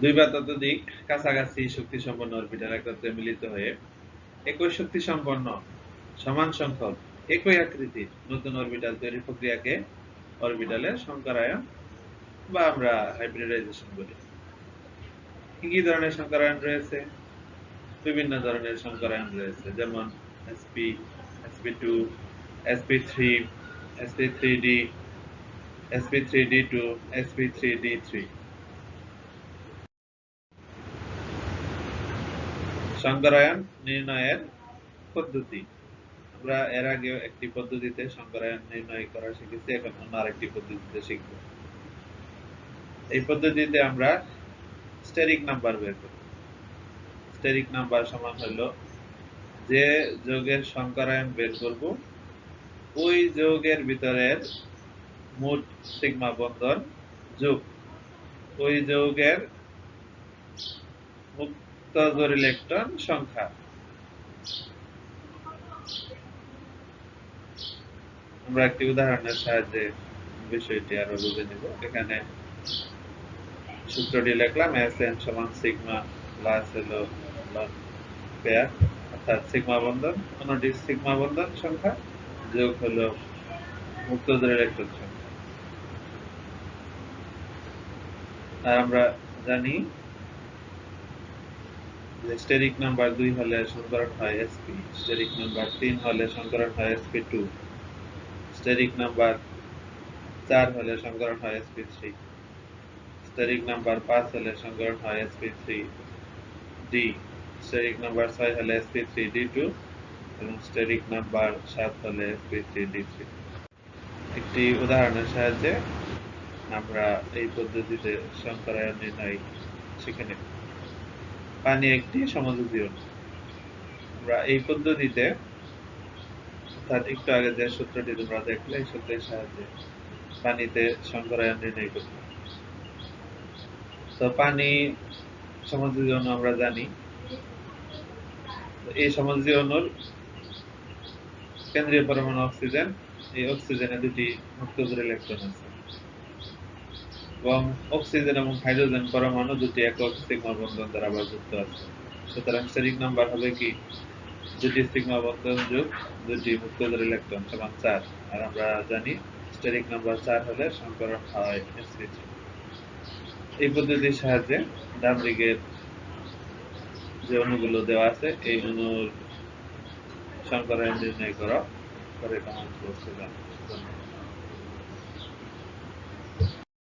দুই বা ততোধিক কাছাকাছি শক্তি সম্পন্ন অরবিটাল একত্রে মিলিত হয়ে একই শক্তি সম্পন্ন সমান সংখ্যক একই আকৃতির নতুন অরবিটাল তৈরির প্রক্রিয়াকে অরবিটালের সংকরায়ন বা আমরা হাইব্রিডাইজেশন বলি। কি কি ধরনের সংকরায়ন রয়েছে? বিভিন্ন ধরনের সংকরায়ন রয়েছে, যেমন sp sp2 sp3 sp3d sp3d2 sp3d3 সংকরায়ন নির্ণয়ের পদ্ধতি। আমরা এর আগেও একটি পদ্ধতিতে সংকরায়ন নির্ণয় করা শিখেছি, এখন অন্য আরেকটি পদ্ধতিতে শিখব। এই পদ্ধতিতে আমরা স্টেরিক নাম্বার বের করব। স্টেরিক নাম্বার সমান হলো যে যোগের সংকরায়ন বের করব, ওই যোগের ভিতরের মোট সিগমা বন্ধন যোগ। ওই যৌগের মুক্ত জোর ইলেকট্রন সংখ্যা। আমরা একটি উদাহরণের সাহায্যে বিষয়টি আরও বুঝে নিব। এখানে সূত্রটি লিখলাম এস এন সমান সিগমা প্লাস হলো পেয়ার অর্থাৎ সিগমা বন্ধন, অন্যটি সিগমা বন্ধন সংখ্যা, যোগ হলো মুক্ত ইলেকট্রন সংখ্যা। আর আমরা জানি স্টেরিক নাম্বার দুই হলে সংকরণ হয় এসপি স্টেরিক নাম্বার তিন হলে সংকরণ হয় এসপি টু স্টেরিক নাম্বার চার হলে সংকরণ হয় এসপি থ্রি স্টেরিক নাম্বার পাঁচ হলে সংকরণ হয় SP three D steric number ছয় হলে এসপি থ্রি ডি টু এবং স্টেরিক নাম্বার সাত হলে এসপি থ্রি ডি থ্রি একটি উদাহরণের সাহায্যে আমরা এই পদ্ধতিতে সংকরায়ন নির্ণয় শিখে নেব। পানি একটি সমযোজী অণু আমরা এই পদ্ধতিতে, অর্থাৎ একটু আগে যে সূত্রটি তোমরা দেখলে, এই সূত্রের সাহায্যে পানিতে সংকরায়ন নির্ণয় করতে তো পানি সমযোজী অণু আমরা জানি। এই সমযোজী অণুর কেন্দ্রীয় পরমাণু অক্সিজেন, এই অক্সিজেনে দুটি মুক্ত করে ইলেকট্রন আছে। এবং অক্সিজেন এবং হাইড্রোজেন পরমাণু দুটি একক সিগমা বন্ধন দ্বারা যুক্ত আছে। সুতরাং স্টেরিক নাম্বার হবে কি? দুটি সিগমা বন্ধন যোগ দুটি মুক্ত ইলেকট্রন সমান চার। আর আমরা জানি স্টেরিক নাম্বার চার হলে সংকরণ হয় এই পদ্ধতির সাহায্যে ডান দিকের যে অণুগুলো দেওয়া আছে, এই অণুর সংকরায়ন নির্ণয় করা। করে কমান্ড করতে